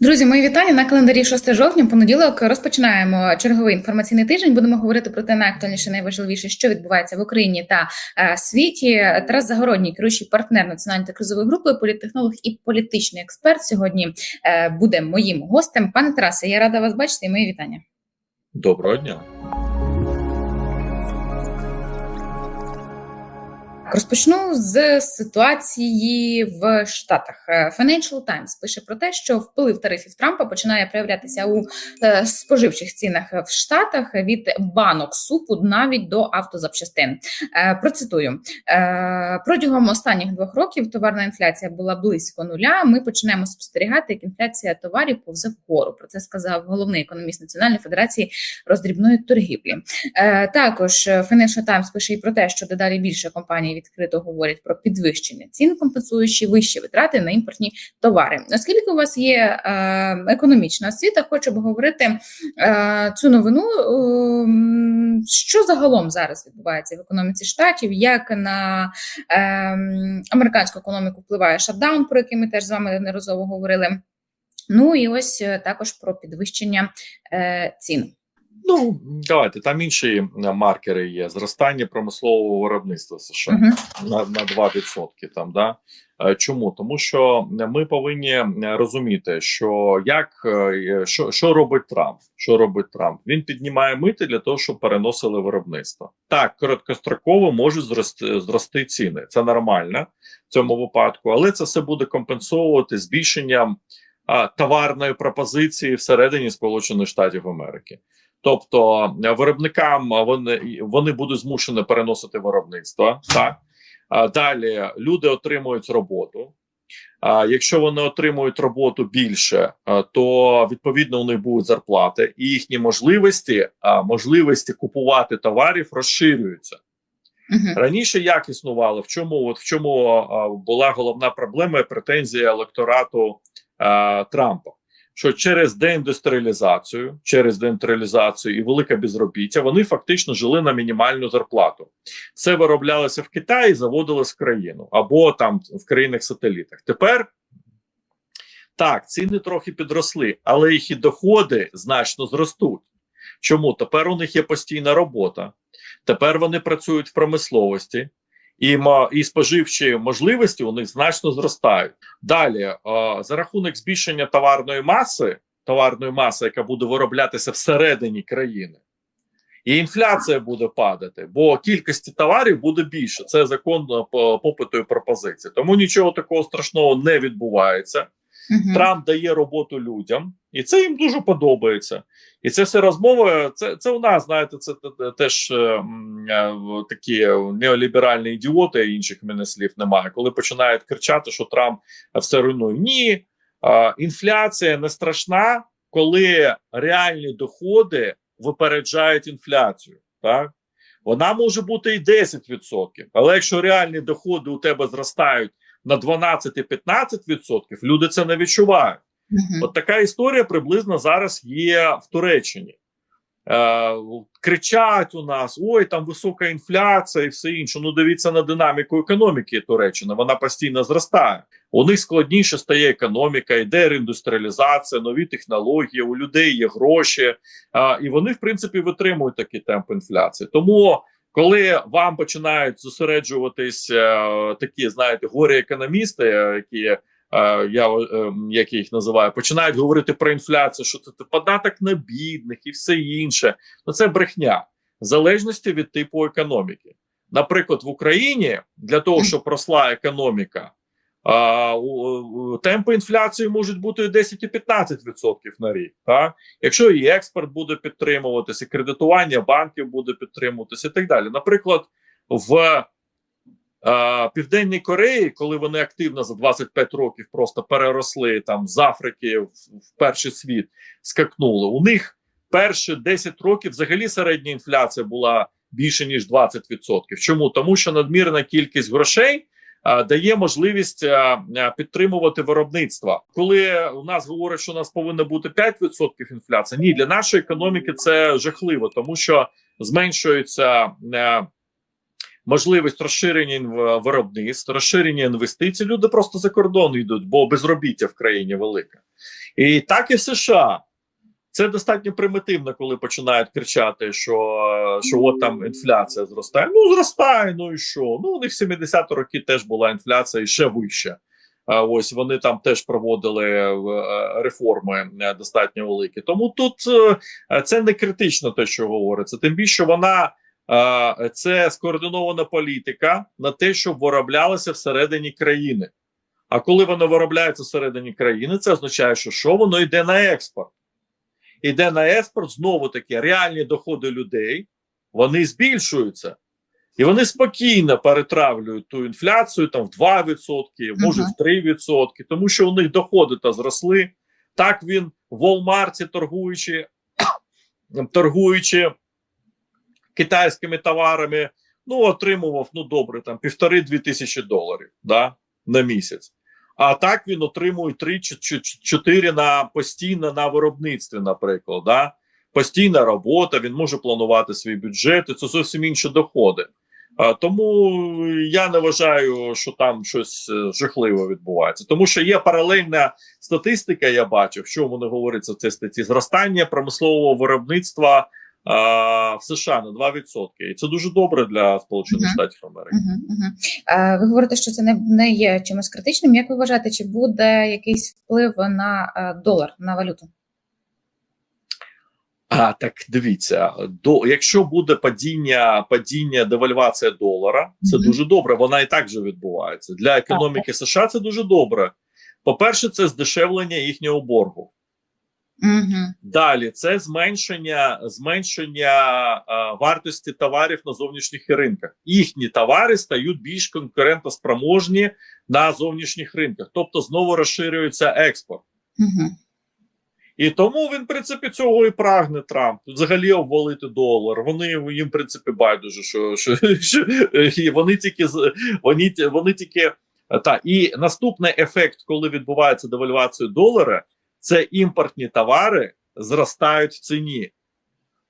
Друзі, мої вітання на календарі 6 жовтня. Понеділок розпочинаємо черговий інформаційний тиждень. Будемо говорити про те, найактуальніше, найважливіше, що відбувається в Україні та е, світі. Тарас Загородній, керуючий партнер національної та кризової групи, політтехнолог і політичний експерт. Сьогодні е, буде моїм гостем. Пане Тарасе, я рада вас бачити. і Мої вітання. Доброго дня. Розпочну з ситуації в Штатах. Е, Financial Times пише про те, що вплив тарифів Трампа починає проявлятися у е, споживчих цінах в Штатах від банок супу навіть до автозапчастин. Е, процитую протягом останніх двох років товарна інфляція була близько нуля. Ми починаємо спостерігати, як інфляція товарів повзе вгору. Про це сказав головний економіст Національної федерації роздрібної торгівлі. Також Financial Times пише і про те, що дедалі більше компаній відкрито говорять про підвищення цін, компенсуючи вищі витрати на імпортні товари. Оскільки у вас є е, економічна освіта, хочу обговорити е, цю новину. Е, що загалом зараз відбувається в економіці штатів? Як на е, американську економіку впливає шатдаун, про який ми теж з вами неодноразово говорили? Ну і ось е, також про підвищення е, цін. Ну давайте там інші е, маркери є зростання промислового виробництва США uh -huh. на на 2%. Там да е, чому тому, що ми повинні розуміти, що як е, що що робить Трамп? Що робить Трамп? Він піднімає мити для того, щоб переносили виробництво. Так, короткостроково можуть зрости зрости ціни. Це нормально в цьому випадку, але це все буде компенсовувати збільшенням а, товарної пропозиції всередині Сполучених Штатів Америки. Тобто е, виробникам е, вони вони будуть змушені переносити виробництво. Так далі люди отримують роботу. А якщо вони отримують роботу більше, е, то відповідно у них будуть зарплати, і їхні можливості можливості купувати товарів розширюються. Uh Раніше як існувало, в чому от в чому була головна проблема і претензія електорату а, Трампа що через деіндустріалізацію, через деіндустріалізацію і велике безробіття вони фактично жили на мінімальну зарплату. Все вироблялося в Китаї, заводилось в країну або там в країнах-сателітах. Тепер так, ціни трохи підросли, але їх і доходи значно зростуть. Чому тепер у них є постійна робота? Тепер вони працюють в промисловості, і і споживчі можливості у них значно зростають. Далі за рахунок збільшення товарної маси, товарної маси, яка буде вироблятися всередині країни, і інфляція буде падати, бо кількості товарів буде більше. Це закон попиту і пропозиції. Тому нічого такого страшного не відбувається. Угу. Трамп дає роботу людям, і це їм дуже подобається. І це все розмови. Це це у нас, знаєте, це теж е, е, такі неоліберальні ідіоти, інших мене слів немає. Коли починають кричати, що Трамп все руйнує. Ні, е, інфляція не страшна, коли реальні доходи випереджають інфляцію. Так вона може бути і 10%, але якщо реальні доходи у тебе зростають на 12-15%, люди це не відчувають. Угу. От така історія приблизно зараз є в Туреччині. Е, Кричать у нас: ой, там висока інфляція і все інше. Ну, дивіться на динаміку економіки Туреччини, вона постійно зростає. У них складніше стає економіка, йде реіндустріалізація, нові технології, у людей є гроші, е, і вони, в принципі, витримують такий темп інфляції. Тому. Коли вам починають зосереджуватись е, такі, знаєте, горі економісти, які Е, я е, як їх називаю, починають говорити про інфляцію, що це податок на бідних і все інше. Ну це брехня в залежності від типу економіки. Наприклад, в Україні для того, щоб росла економіка, темпи інфляції можуть бути 10 і 15% на рік. Так? Якщо і експорт буде підтримуватися, і кредитування банків буде підтримуватися, і так далі. Наприклад, в Південній Кореї, коли вони активно за 25 років просто переросли там з Африки в, в перший світ, скакнули. У них перші 10 років взагалі середня інфляція була більше ніж 20%. Чому тому, що надмірна кількість грошей а, дає можливість підтримувати виробництво. Коли у нас говорять, що у нас повинно бути 5% інфляція, ні для нашої економіки це жахливо, тому що зменшується. Можливість розширення виробництв, розширення інвестицій, люди просто за кордон йдуть, бо безробіття в країні велике. І так і в США. Це достатньо примітивно, коли починають кричати, що, що от там інфляція зростає. Ну, зростає, ну і що? Ну, у них 70 роки теж була інфляція і ще вища. Ось вони там теж проводили е, реформи е, достатньо великі. Тому тут е, це не критично те, що говориться. Тим більше вона це скоординована політика на те, щоб вироблялося всередині країни. А коли воно виробляється всередині країни, це означає, що що воно йде на експорт. Іде на експорт знову таки реальні доходи людей, вони збільшуються. І вони спокійно перетравлюють ту інфляцію там в 2%, може в 3%, тому що у них доходи та зросли. Так він в Walmart торгуючи, торгуючи китайськими товарами, ну, отримував, ну добре, там півтори-дві тисячі доларів да, на місяць. А так він отримує 3-4 на постійно на виробництві, наприклад. Да? Постійна робота, він може планувати свій бюджет, і це зовсім інші доходи. А, тому я не вважаю, що там щось е, жахливе відбувається. Тому що є паралельна статистика, я бачив, що воно говориться в цій статті: зростання промислового виробництва в США на 2%. І це дуже добре для Сполучених Мгм. Штатів Америки. Угу, угу. Е, ви говорите, що це не, не є чимось критичним. Як ви вважаєте, чи буде якийсь вплив на е, долар, на валюту? А так дивіться, до якщо буде падіння, падіння девальвація долара, це Мгм. дуже добре. Вона і так же відбувається для економіки США. Це дуже добре. По-перше, це здешевлення їхнього боргу. Угу. Далі це зменшення зменшення а, вартості товарів на зовнішніх ринках. Їхні товари стають більш конкурентоспроможні на зовнішніх ринках, тобто знову розширюється експорт. Угу. І тому він, в принципі, цього і прагне Трамп. Взагалі обвалити долар. Вони їм, в принципі, байдуже, що, що, що і вони тільки вони, вони тільки та і наступний ефект, коли відбувається девальвація долара, це імпортні товари зростають в ціні.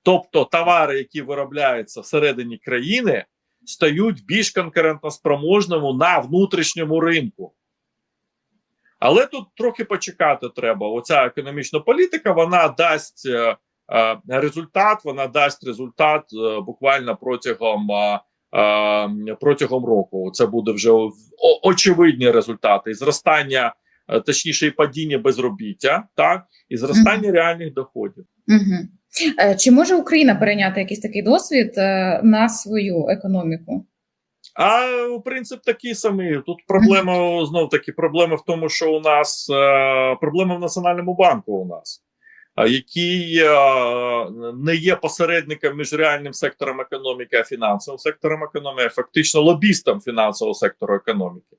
Тобто товари, які виробляються всередині країни, стають більш конкурентоспроможними на внутрішньому ринку. Але тут трохи почекати треба. Оця економічна політика вона дасть е, е, результат, вона дасть результат е, буквально протягом е, е, протягом року. Це буде вже очевидні результати і зростання, точніше, і падіння безробіття, так і зростання реальних доходів. Угу. Е, чи може Україна перейняти якийсь такий досвід е, на свою економіку? А принцип такий самий. Тут проблема знов таки проблема в тому, що у нас е, проблема в національному банку. У нас е, який е, не є посередником між реальним сектором економіки а фінансовим сектором економіки, а фактично лобістом фінансового сектору економіки.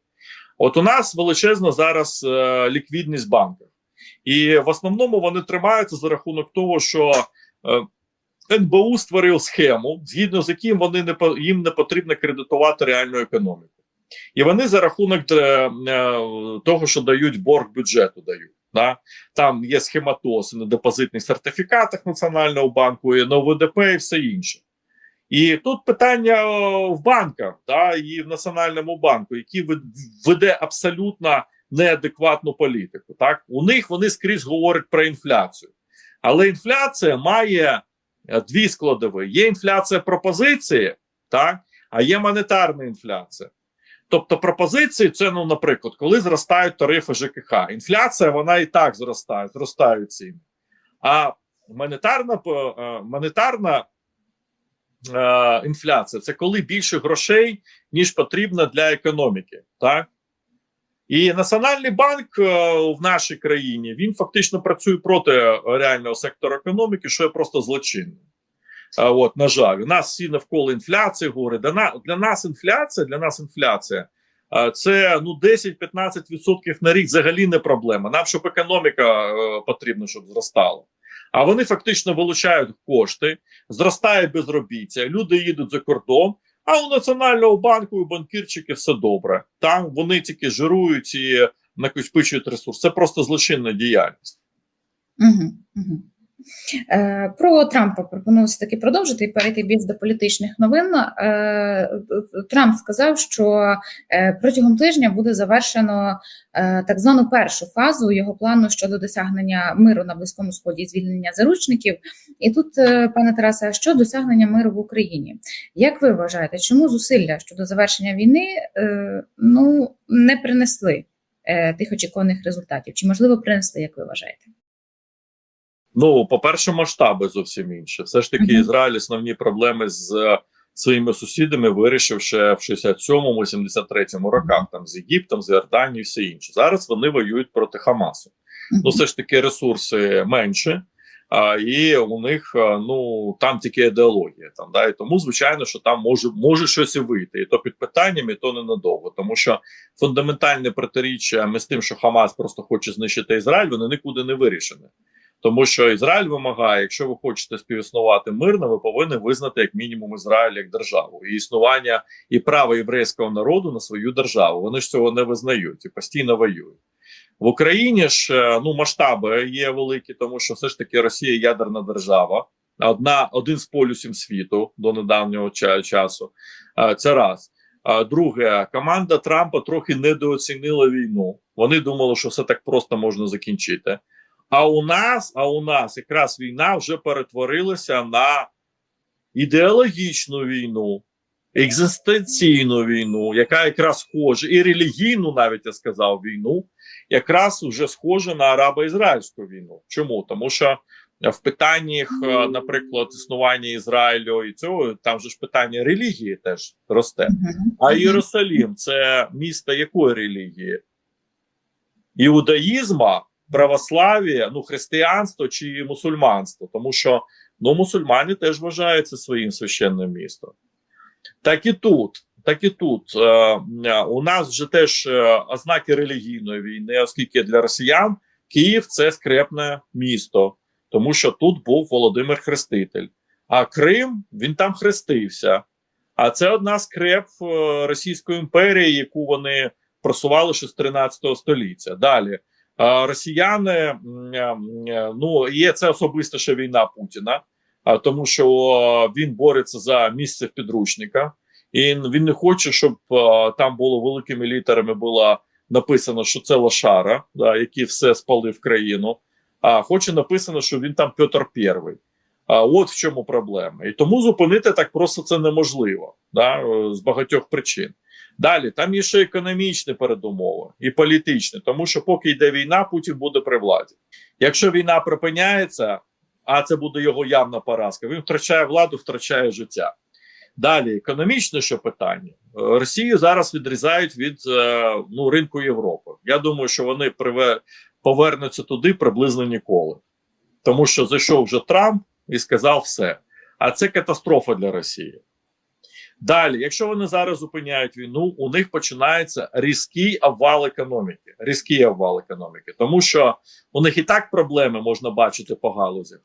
От у нас величезна зараз е, ліквідність банків, і в основному вони тримаються за рахунок того, що е, НБУ створив схему, згідно з яким вони не їм не потрібно кредитувати реальну економіку, і вони за рахунок е, е, того, що дають борг бюджету, дають. Да? Там є схематоз на депозитних сертифікатах Національного банку, і на ОВДП і все інше. І тут питання в банках да, і в Національному банку, які веде абсолютно неадекватну політику. Так? У них вони скрізь говорять про інфляцію. Але інфляція має е, дві складові: є інфляція пропозиції, так, а є монетарна інфляція. Тобто пропозиції, це, ну, наприклад, коли зростають тарифи ЖКХ. Інфляція вона і так зростає, зростають ціни. А монетарна, е, монетарна е, інфляція це коли більше грошей, ніж потрібно для економіки. Так? І Національний банк е, в нашій країні він фактично працює проти реального сектору економіки, що є просто злочинним. От, на жаль, у нас всі навколо інфляції говорять. Для, нас інфляція, для нас інфляція це ну 10-15% на рік взагалі не проблема. Нам щоб економіка е, потрібна, щоб зростала. А вони фактично вилучають кошти, зростає безробіття, люди їдуть за кордон. А у Національного банку і банкірчики все добре. Там вони тільки жирують і накопичують ресурс. Це просто злочинна діяльність. Угу. Угу. Е, Про Трампа пропоную все таки продовжити і перейти більш до політичних новин. Е, Трамп сказав, що е, протягом тижня буде завершено так звану першу фазу його плану щодо досягнення миру на близькому сході і звільнення заручників. І тут, пане Тарасе, що досягнення миру в Україні? Як ви вважаєте, чому зусилля щодо завершення війни ну не принесли тих очікуваних результатів? Чи можливо принесли, як ви вважаєте? Ну, по-перше, масштаби зовсім інші. Все ж таки. Ізраїль основні проблеми з своїми сусідами вирішив ще в 67-му, 73-му роках, там з Єгиптом, з Йорданією все інше. Зараз вони воюють проти Хамасу. Ну, все ж таки, ресурси менші, а, і у них а, ну там тільки ідеологія. Там да, і тому звичайно, що там може може щось і вийти, і то під питанням, і то ненадовго. Тому що фундаментальне протиріччя ми з тим, що Хамас просто хоче знищити Ізраїль, вони нікуди не вирішені. Тому що Ізраїль вимагає, якщо ви хочете співіснувати мирно, ви повинні визнати як мінімум Ізраїль як державу і існування і право єврейського народу на свою державу. Вони ж цього не визнають і постійно воюють. В Україні ж е, ну масштаби є великі, тому що все ж таки Росія ядерна держава, одна один з полюсів світу до недавнього часу. Е, Це раз. Друге, команда Трампа трохи недооцінила війну. Вони думали, що все так просто можна закінчити. А у нас, а у нас якраз війна вже перетворилася на ідеологічну війну, екзистенційну війну, яка якраз схожа, і релігійну, навіть я сказав, війну, якраз вже схожа на арабо-ізраїльську війну. Чому? Тому що в питаннях, е, наприклад, існування Ізраїлю і цього там же ж питання релігії теж росте. А Єрусалім це місто якої релігії? Іудаїзма, православ'я, ну, християнство чи мусульманство, тому що ну, мусульмани теж вважають це своїм священним містом. Так і тут, так і тут е, е, у нас вже теж е, ознаки релігійної війни, оскільки для росіян Київ це скрепне місто, тому що тут був Володимир Хреститель. А Крим він там хрестився. А це одна з креп е, Російської імперії, яку вони просували ще з 13 століття. Далі росіяни е, м, ну є це особиста ще війна Путіна, тому що е, він бореться за місце в підручника, і він не хоче, щоб е, там було великими літерами було написано, що це Лошара, який все спалив країну. А хоче написано, що він там Петр Первий. А от в чому проблема. І тому зупинити так просто це неможливо да, е, з багатьох причин. Далі там є ще економічні передумови і політичні, тому що поки йде війна, Путін буде при владі. Якщо війна припиняється, а це буде його явна поразка, він втрачає владу, втрачає життя. Далі, економічне що питання. Росію зараз відрізають від е, ну, ринку Європи. Я думаю, що вони приве, повернуться туди приблизно ніколи. Тому що зайшов вже Трамп і сказав все. А це катастрофа для Росії. Далі, якщо вони зараз зупиняють війну, у них починається різкий обвал економіки. Різкий обвал економіки, тому що у них і так проблеми можна бачити по галузі.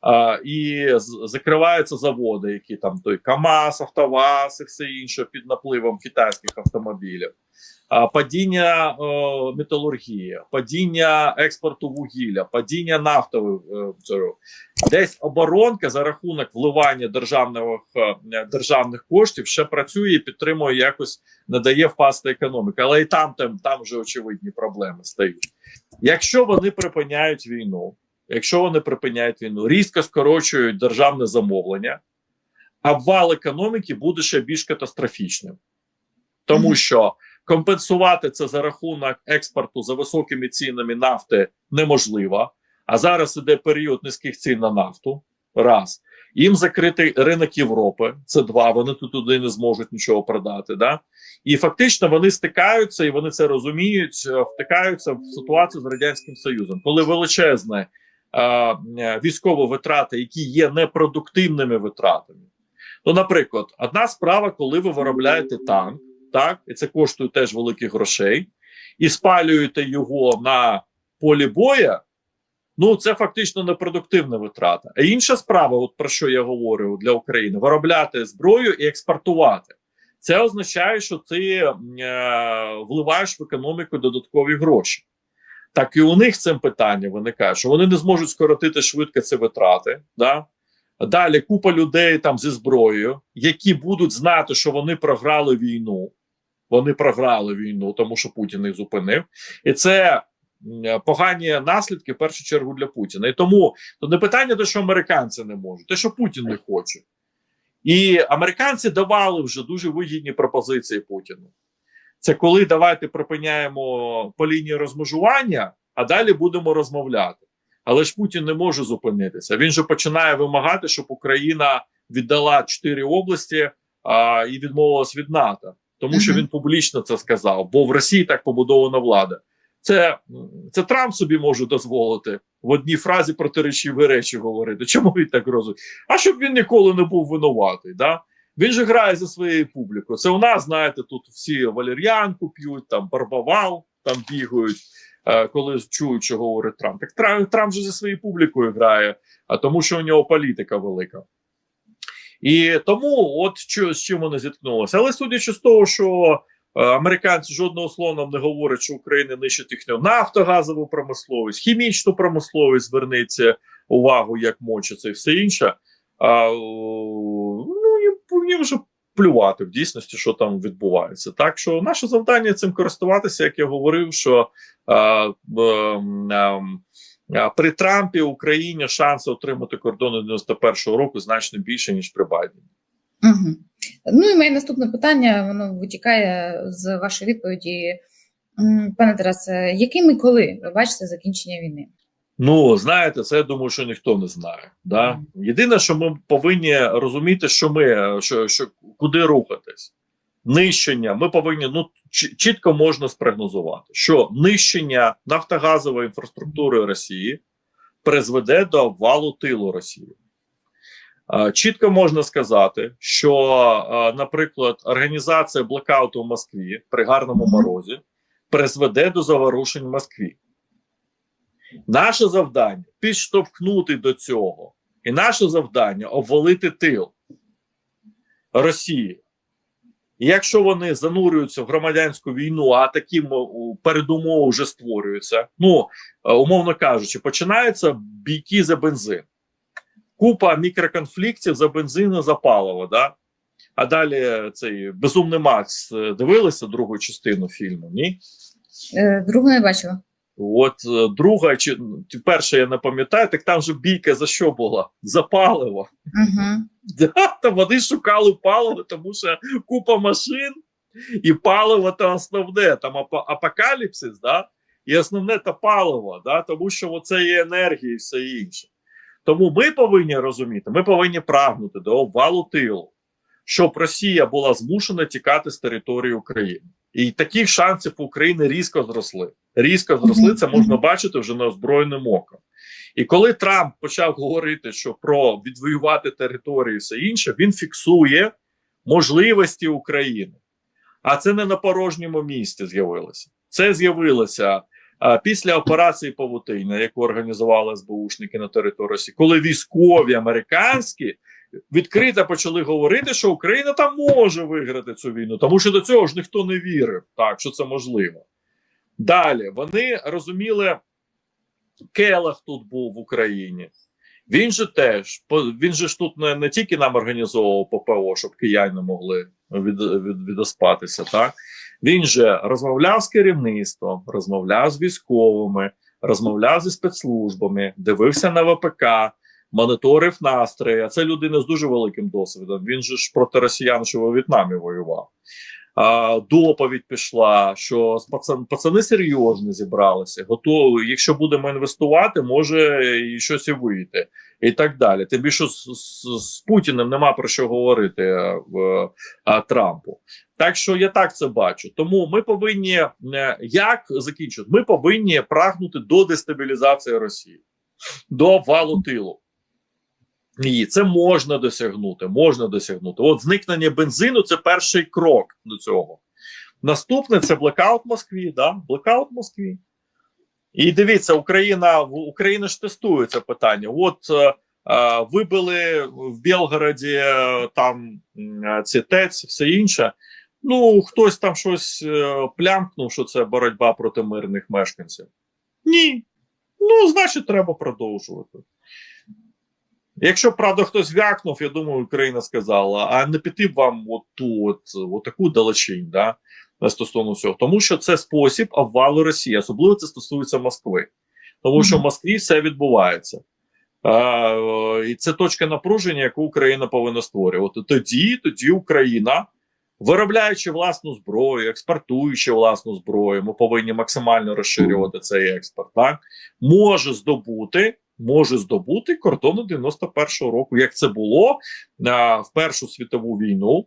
А, і закриваються заводи, які там той КАМАЗ, АвтоВАЗ і все інше під напливом китайських автомобілів. А, падіння е, металургії, падіння експорту вугілля, падіння нафтових е, десь оборонка за рахунок вливання державних, е, державних коштів ще працює і підтримує якось, не дає впасти економіка. Але і там, там, там вже очевидні проблеми стають. Якщо вони припиняють війну, якщо вони припиняють війну, різко скорочують державне замовлення, обвал економіки буде ще більш катастрофічним, тому що компенсувати це за рахунок експорту за високими цінами нафти неможливо. А зараз іде період низьких цін на нафту. Раз. Їм закритий ринок Європи. Це два. Вони тут туди не зможуть нічого продати. Да? І фактично вони стикаються, і вони це розуміють, е, втикаються в ситуацію з радянським союзом, коли величезне військові витрати, які є непродуктивними витратами. Ну, наприклад, одна справа, коли ви виробляєте танк, так, і це коштує теж великих грошей, і спалюєте його на полі боя. Ну, це фактично непродуктивна витрата. А інша справа, от про що я говорю для України: виробляти зброю і експортувати. Це означає, що ти е, вливаєш в економіку додаткові гроші. Так і у них цим питання виникає, що вони не зможуть скоротити швидко ці витрати. Да? Далі купа людей там зі зброєю, які будуть знати, що вони програли війну. Вони програли війну, тому що Путін їх зупинив, і це погані наслідки в першу чергу для Путіна. І тому то не питання, те, що американці не можуть, те, що Путін не хоче. І американці давали вже дуже вигідні пропозиції Путіну. Це коли давайте припиняємо по лінії розмежування, а далі будемо розмовляти. Але ж Путін не може зупинитися. Він же починає вимагати, щоб Україна віддала чотири області а, і відмовилась від НАТО, тому що він публічно це сказав. Бо в Росії так побудована влада. Це це Трамп собі може дозволити в одній фразі протиречиві речі говорити. Чому він так розуміє? А щоб він ніколи не був винуватий. Да? Він же грає за своєю публікою. Це у нас, знаєте, тут всі валер'янку п'ють, там барбавал там бігають, е, коли чують, що говорить Трамп. Так Трамп, Трамп же за своєю публікою грає, а тому, що у нього політика велика. І тому, от що, з чим вони зіткнулися. Але судячи з того, що е, американці жодного слова не говорять, що Україна нищить їхню нафтогазову промисловість, хімічну промисловість звернеться увагу, як мочиться і все інше. А, їм вже плювати в дійсності, що там відбувається. Так що наше завдання цим користуватися, як я говорив, що а, а, а, при Трампі Україні шанси отримати кордони 91-го року значно більше ніж при Байдені. Угу. Ну і моє наступне питання воно витікає з вашої відповіді, пане Тарасе, яким і коли ви бачите закінчення війни? Ну, знаєте, це я думаю, що ніхто не знає. Да? Єдине, що ми повинні розуміти, що ми що, що куди рухатись. Нищення, ми повинні ну чітко можна спрогнозувати, що нищення нафтогазової інфраструктури Росії призведе до обвалу тилу Росії. Чітко можна сказати, що, наприклад, організація блокауту в Москві при гарному морозі призведе до заворушень в Москві. Наше завдання підштовхнути до цього, і наше завдання обвалити тил Росії. І якщо вони занурюються в громадянську війну, а такі передумови вже створюються, ну е, умовно кажучи, починаються бійки за бензин, купа мікроконфліктів за бензин і за паливо. Да? А далі цей безумний Макс дивилися другу частину фільму? Ні? Е, другу не бачила. От е, друга чи ну, перша я не пам'ятаю, так там же бійка за що була? За паливо. Угу. Да, то вони шукали паливо, тому що купа машин, і паливо то основне, там апокаліпсис, да? і основне то паливо, да? тому що це є енергія і все інше. Тому ми повинні розуміти, ми повинні прагнути до обвалу тилу, щоб Росія була змушена тікати з території України. І таких шансів у України різко зросли. Різко зросли, це можна бачити вже неозброєним оком. І коли Трамп почав говорити, що про відвоювати територію і все інше, він фіксує можливості України. А це не на порожньому місці з'явилося. Це з'явилося а, після операції Павутиння, яку організували СБУшники на території Росії, коли військові американські відкрито почали говорити, що Україна там може виграти цю війну, тому що до цього ж ніхто не вірив, так що це можливо. Далі вони розуміли, Келах тут був в Україні. Він же теж він же ж тут не, не тільки нам організовував ППО, щоб кияни могли від, від, відоспатися. так Він же розмовляв з керівництвом, розмовляв з військовими, розмовляв зі спецслужбами, дивився на ВПК, моніторив настрої. А це людина з дуже великим досвідом. Він же ж проти росіян, що у В'єтнамі воював. А, Доповідь пішла, що пацан, пацани серйозно зібралися. Готові, якщо будемо інвестувати, може і щось і вийти, і так далі. Тим більше з, з, з Путіним нема про що говорити е, в а, Трампу. Так що я так це бачу. Тому ми повинні е, як закінчити, ми повинні прагнути до дестабілізації Росії, до обвалу тилу. Ні, це можна досягнути. Можна досягнути. От зникнення бензину це перший крок до цього. Наступне це блекаут Москві. Да? Блекаут Москві. І дивіться, Україна Україна ж тестує це питання. От е, е вибили в Білгороді е, там ці ТЕЦ, все інше. Ну, хтось там щось е, плямкнув, що це боротьба проти мирних мешканців. Ні. Ну, значить, треба продовжувати. Якщо правда хтось вякнув, я думаю, Україна сказала, а не піти б вам от ту от, от таку далечінь, да, стосовно цього. Тому що це спосіб обвалу Росії, особливо це стосується Москви. Тому що в Москві все відбувається. А, і це точка напруження, яку Україна повинна створювати. Тоді, тоді Україна, виробляючи власну зброю, експортуючи власну зброю, ми повинні максимально розширювати цей експорт. Так може здобути. Може здобути кордони 91-го року, як це було а, в Першу світову війну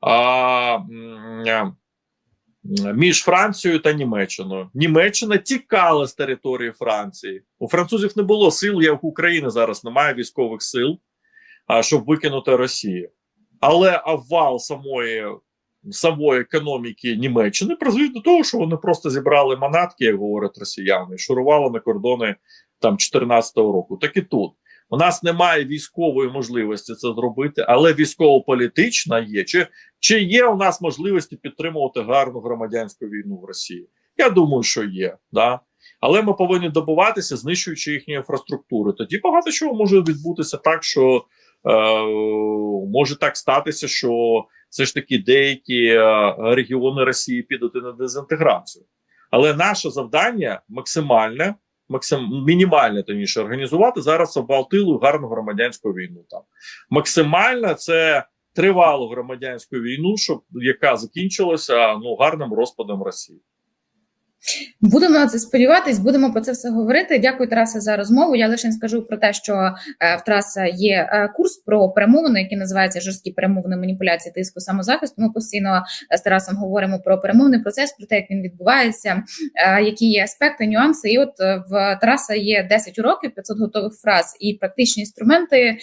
а, між Францією та Німеччиною. Німеччина тікала з території Франції. У французів не було сил, як у України зараз немає військових сил, щоб викинути Росію. Але обвал самої самої економіки Німеччини призвів до того, що вони просто зібрали манатки, як говорять росіяни, шурували на кордони там 14-го року. Так і тут. У нас немає військової можливості це зробити, але військово-політична є. Чи чи є у нас можливості підтримувати гарну громадянську війну в Росії? Я думаю, що є. Да? Але ми повинні добуватися, знищуючи їхню інфраструктуру. Тоді багато чого може відбутися так, що е, може так статися, що все ж таки деякі е, регіони Росії підуть на дезінтеграцію. Але наше завдання максимальне максим мінімальне тоніше організувати зараз обвалтилу гарну громадянську війну. Там максимально це тривалу громадянську війну, щоб яка закінчилася ну гарним розпадом Росії. Будемо на це сподіватись, будемо про це все говорити. Дякую, Тарасе, за розмову. Я лише скажу про те, що е, в Тараса є е, курс про перемовини, який називається жорсткі перемовини маніпуляції тиску самозахисту. Ми постійно з Тарасом говоримо про перемовний процес, про те, як він відбувається, е, які є аспекти, нюанси. І от в Тараса є 10 уроків, 500 готових фраз і практичні інструменти,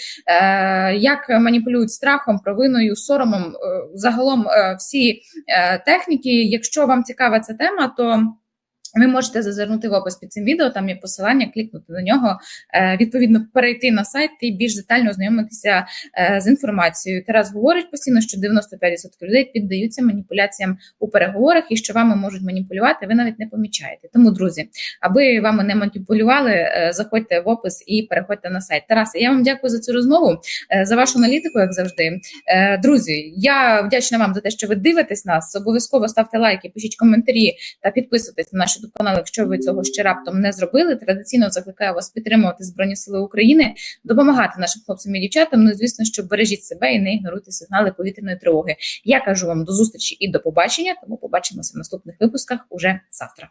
як маніпулюють страхом, провиною, соромом. Загалом всі техніки. Якщо вам цікава ця тема, то ви можете зазирнути в опис під цим відео, там є посилання, клікнути на нього, е, відповідно, перейти на сайт і більш детально ознайомитися е, з інформацією. Тарас говорить постійно, що 95% людей піддаються маніпуляціям у переговорах і що вами можуть маніпулювати, ви навіть не помічаєте. Тому, друзі, аби вами не маніпулювали, е, заходьте в опис і переходьте на сайт. Тарасе, я вам дякую за цю розмову, за вашу аналітику, як завжди. Друзі, я вдячна вам за те, що ви дивитесь нас. Обов'язково ставте лайки, пишіть коментарі та підписуйтесь на наші Канал, якщо ви цього ще раптом не зробили. Традиційно закликаю вас підтримувати Збройні Сили України, допомагати нашим хлопцям і дівчатам. Ну і звісно, що бережіть себе і не ігноруйте сигнали повітряної тривоги. Я кажу вам до зустрічі і до побачення. Тому побачимося в наступних випусках уже завтра.